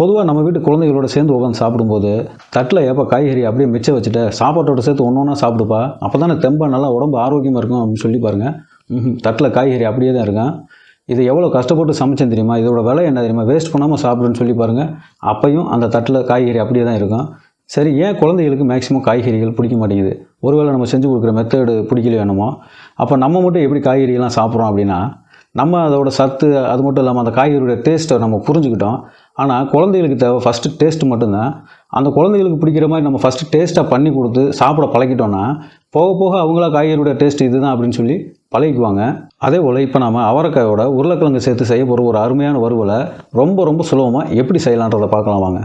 பொதுவாக நம்ம வீட்டு குழந்தைகளோட சேர்ந்து உட்காந்து சாப்பிடும்போது தட்டில் எப்போ காய்கறி அப்படியே மிச்சம் வச்சுட்டு சாப்பாட்டோட சேர்த்து ஒன்று ஒன்றா சாப்பிடுப்பா? அப்போ தானே தெம்பா நல்லா உடம்பு ஆரோக்கியமாக இருக்கும் அப்படின்னு சொல்லி பாருங்கள் தட்டில் காய்கறி அப்படியே தான் இருக்கும் இது எவ்வளோ கஷ்டப்பட்டு சமைச்சேன் தெரியுமா? இதோட விலை என்ன தெரியுமா? வேஸ்ட் பண்ணாமல் சாப்பிடுன்னு சொல்லி பாருங்கள் அப்பையும் அந்த தட்டில் காய்கறி அப்படியே தான் இருக்கும். சரி ஏன் குழந்தைகளுக்கு மேக்ஸிமம் காய்கறிகள் பிடிக்க மாட்டேங்குது? ஒருவேளை நம்ம செஞ்சு கொடுக்குற மெத்தடு பிடிக்கல வேணுமோ அப்போ நம்ம மட்டும் எப்படி காய்கறியெல்லாம் சாப்பிட்றோம் அப்படின்னா நம்ம அதோட சத்து அது மட்டும் இல்லாமல் அந்த காய்கறியோட டேஸ்ட்டை நம்ம புரிஞ்சுக்கிட்டோம். ஆனால் குழந்தைகளுக்கு தேவை ஃபஸ்ட்டு டேஸ்ட் மட்டும்தான். அந்த குழந்தைகளுக்கு பிடிக்கிற மாதிரி நம்ம ஃபஸ்ட்டு டேஸ்ட்டாக பண்ணி கொடுத்து சாப்பிட பழக்கிட்டோன்னா போக போக அவங்களா காய்கறியோட டேஸ்ட் இதுதான் அப்படின்னு சொல்லி பழகிக்குவாங்க. அதே போல் இப்போ நாம அவரைக்காயோட உருளைக்கிழங்கு சேர்த்து செய்ய போகிற ஒரு அருமையான வறுவலை ரொம்ப ரொம்ப சுலபமாக எப்படி செய்யலான்றதை பார்க்கலாம் வாங்க.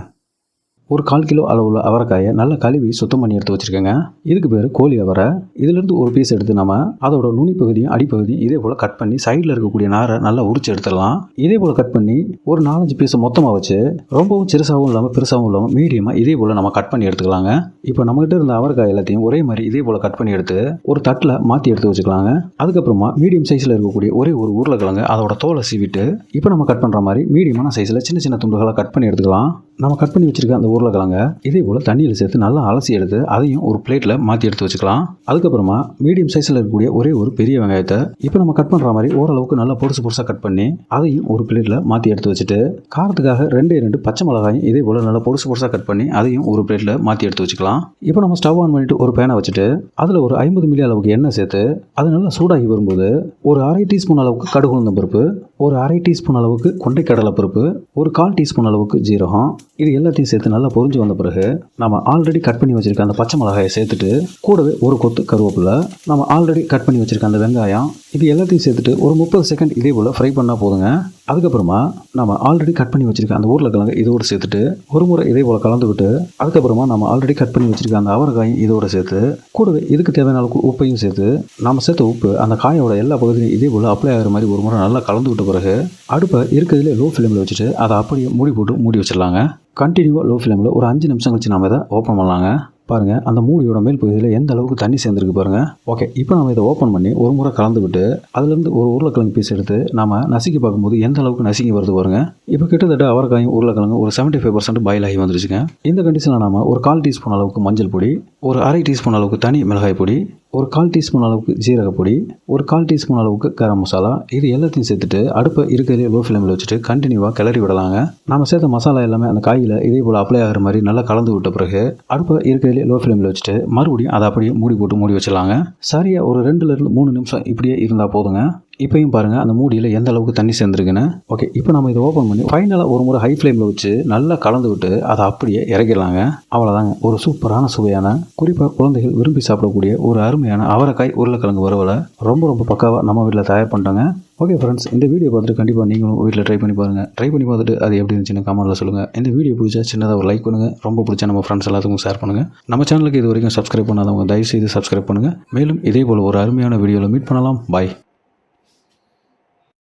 ஒரு கால் கிலோ அளவுள்ள அவரைக்காயை நல்லா கழுவி சுத்தம் பண்ணி எடுத்து வச்சுருக்கேங்க. இதுக்கு பேர் கோழி அவரை. இதுலேருந்து ஒரு பீஸ் எடுத்து நம்ம அதோட நுனி பகுதியும் அடிப்பகுதியும் இதே போல் கட் பண்ணி சைடில் இருக்கக்கூடிய நாரை நல்லா உரிச்சு எடுத்துடலாம். இதே போல் கட் பண்ணி ஒரு நாலஞ்சு பீஸை மொத்தமாக வச்சு ரொம்பவும் சிறுசாகவும் இல்லாமல் பெருசாகவும் இல்லாமல் மீடியமாக இதே போல் நம்ம கட் பண்ணி எடுத்துக்கலாங்க. இப்போ நம்மகிட்ட இருந்த அவரைக்காய் எல்லாத்தையும் ஒரே மாதிரி இதே போல் கட் பண்ணி எடுத்து ஒரு தட்டில் மாற்றி எடுத்து வச்சுக்கலாங்க. அதுக்கப்புறமா மீடியம் சைஸில் இருக்கக்கூடிய ஒரே ஒரு உருளைக்கிழங்கு அதோட தோலை சீவிட்டு இப்போ நம்ம கட் பண்ணுற மாதிரி மீடியமான சைஸில் சின்ன சின்ன துண்டுகளாக கட் பண்ணி எடுத்துக்கலாம். நம்ம கட் பண்ணி வச்சுருக்க அந்த உருளைக்கிழங்க இதே போல் தண்ணியில் சேர்த்து நல்லா அலசி எடுத்து அதையும் ஒரு பிளேட்டில் மாற்றி எடுத்து வச்சுக்கலாம். அதுக்கப்புறமா மீடியம் சைஸில் இருக்கக்கூடிய ஒரே ஒரு பெரிய வெங்காயத்தை இப்போ நம்ம கட் பண்ணுற மாதிரி ஓரளவுக்கு நல்லா பொருசு பொருசாக கட் பண்ணி அதையும் ஒரு பிளேட்டில் மாற்றி எடுத்து வச்சுட்டு காரத்துக்காக ரெண்டே ரெண்டு பச்சை மிளகாயும் இதே போல் நல்லா பொருசு பொருசாக கட் பண்ணி அதையும் ஒரு பிளேட்டில் மாற்றி எடுத்து வச்சுக்கலாம். இப்போ நம்ம ஸ்டவ் ஆன் பண்ணிட்டு ஒரு பேனை வச்சுட்டு அதில் ஒரு ஐம்பது மில்லி அளவுக்கு எண்ணெய் சேர்த்து அது நல்லா சூடாகி வரும்போது ஒரு அரை டீஸ்பூன் அளவுக்கு கடுகு உளுந்தம் பருப்பு ஒரு அரை டீஸ்பூன் அளவுக்கு கொண்டைக்கடலை பருப்பு ஒரு கால் டீஸ்பூன் அளவுக்கு ஜீரகம் இது எல்லாத்தையும் சேர்த்து நல்லா பொறிஞ்சு வந்த பிறகு நம்ம ஆல்ரெடி கட் பண்ணி வச்சிருக்க அந்த பச்சை மிளகாயை சேர்த்துட்டு கூடவே ஒரு கொத்து கருவேப்பிலை நம்ம ஆல்ரெடி கட் பண்ணி வச்சிருக்க அந்த வெங்காயம் இது எல்லாத்தையும் சேர்த்துட்டு ஒரு முப்பது செகண்ட் இதே போல் ஃப்ரை பண்ணால் போதுங்க. அதுக்கப்புறமா நம்ம ஆல்ரெடி கட் பண்ணி வச்சிருக்க அந்த உருளைக்கிழங்கு இதோடு சேர்த்துட்டு ஒரு முறை இதே போல் கலந்து விட்டு அதுக்கப்புறமா நம்ம ஆல்ரெடி கட் பண்ணி வச்சிருக்க அந்த அவரைக்காயும் இதோடு சேர்த்து கூடவே இதுக்கு தேவையான அளவுக்கு உப்பையும் சேர்த்து நம்ம சேர்த்த உப்பு அந்த காயோட எல்லா பகுதியும் இதே போல் அப்ளை ஆகிற மாதிரி ஒரு முறை நல்லா கலந்து விட்டு பிறகு அடுப்பை இருக்கிறதுலே லோ ஃப்ளேமில் வச்சுட்டு அதை அப்படியே மூடி போட்டு மூடி வச்சிடலாங்க. கண்டினியூவாக லோ ஃப்ளேமில் ஒரு அஞ்சு நிமிஷம் கழிச்சு நம்ம இதை ஓப்பன் பண்ணலாங்க. பாருங்கள் அந்த மூடியோட மேல் பகுதியில் எந்த அளவுக்கு தண்ணி சேர்ந்துருக்கு பாருங்கள் ஓகே இப்போ நம்ம இதை ஓப்பன் பண்ணி ஒரு முறை கலந்து விட்டு அதுலேருந்து ஒரு உருளைக்கிழங்கு பீஸ் எடுத்து நம்ம நசுக்கி பார்க்கும்போது எந்த அளவுக்கு நசுக்கி வருது பாருங்க. இப்போ கிட்டத்தட்ட அவரைக்காயும் உருளைக்கிழங்கு ஒரு செவன்ட்டி ஃபைவ் பர்சன்ட் பாயில் ஆகி வந்துருச்சுங்க. இந்த கண்டிஷனில் நம்ம ஒரு கால் டீஸ்பூன் அளவுக்கு மஞ்சள் பொடி ஒரு அரை டீஸ்பூன் அளவுக்கு தனி மிளகாய் பொடி ஒரு கால் டீஸ்பூன் அளவுக்கு ஜீரக பொடி ஒரு கால் டீஸ்பூன் அளவுக்கு கரம் மசாலா இது எல்லாத்தையும் சேர்த்துட்டு அடுப்பை இருக்கிறதே லோ ஃப்ளேமில் வச்சுட்டு கண்டினியூவாக கிளறி விடலாங்க. நம்ம சேர்த்த மசாலா எல்லாமே அந்த காயில் இதே போல் அப்ளை ஆகிற மாதிரி நல்லா கலந்து விட்ட பிறகு அடுப்பை இருக்கிறதே லோ ஃப்ளேமில் வச்சுட்டு மறுபடியும் அதை அப்படியே மூடி போட்டு மூடி வச்சிடலாங்க. சரியாக ஒரு ரெண்டுலேருந்து மூணு நிமிஷம் இப்படியே இருந்தால் போதுங்க. இப்பையும் பாருங்கள் அந்த மூடியில் எந்த அளவுக்கு தண்ணி சேர்ந்துருக்குன்னு. ஓகே இப்போ நம்ம இதை ஓப்பன் பண்ணி ஃபைனலாக ஒரு முறை ஹை ஃப்ளேமில் வச்சு நல்லா கலந்து விட்டு அதை அப்படியே இறக்கிடலாங்க. அவ்வளோதாங்க ஒரு சூப்பரான சுவையான குறிப்பாக குழந்தைகள் விரும்பி சாப்பிடக்கூடிய ஒரு அருமையான அவரைக்காய் உருளைக்கிழங்கு வரவில் ரொம்ப ரொம்ப பக்காவாக நம்ம வீட்டில் தயார் பண்ணிட்டோங்க. ஓகே ஃப்ரெண்ட்ஸ் இந்த வீடியோ பார்த்துட்டு கண்டிப்பாக நீங்களும் வீட்டில் ட்ரை பண்ணி பாருங்கள் ட்ரை பண்ணி பார்த்துட்டு அது எப்படி இருந்துச்சுன்னு கமெண்ட்டில் சொல்லுங்கள் இந்த வீடியோ பிடிச்சா சின்னதாக ஒரு லைக் பண்ணுங்கள் ரொம்ப பிடிச்சா நம்ம ஃப்ரெண்ட்ஸ் எல்லாத்துக்கும் ஷேர் பண்ணுங்கள் நம்ம சேனலுக்கு இது வரைக்கும் சப்ஸ்கிரைப் பண்ணாதவங்க தயவு செய்து சப்ஸ்கிரைப் பண்ணுங்கள் மேலும் இதே போல் ஒரு அருமையான வீடியோவில் மீட் பண்ணலாம். பாய்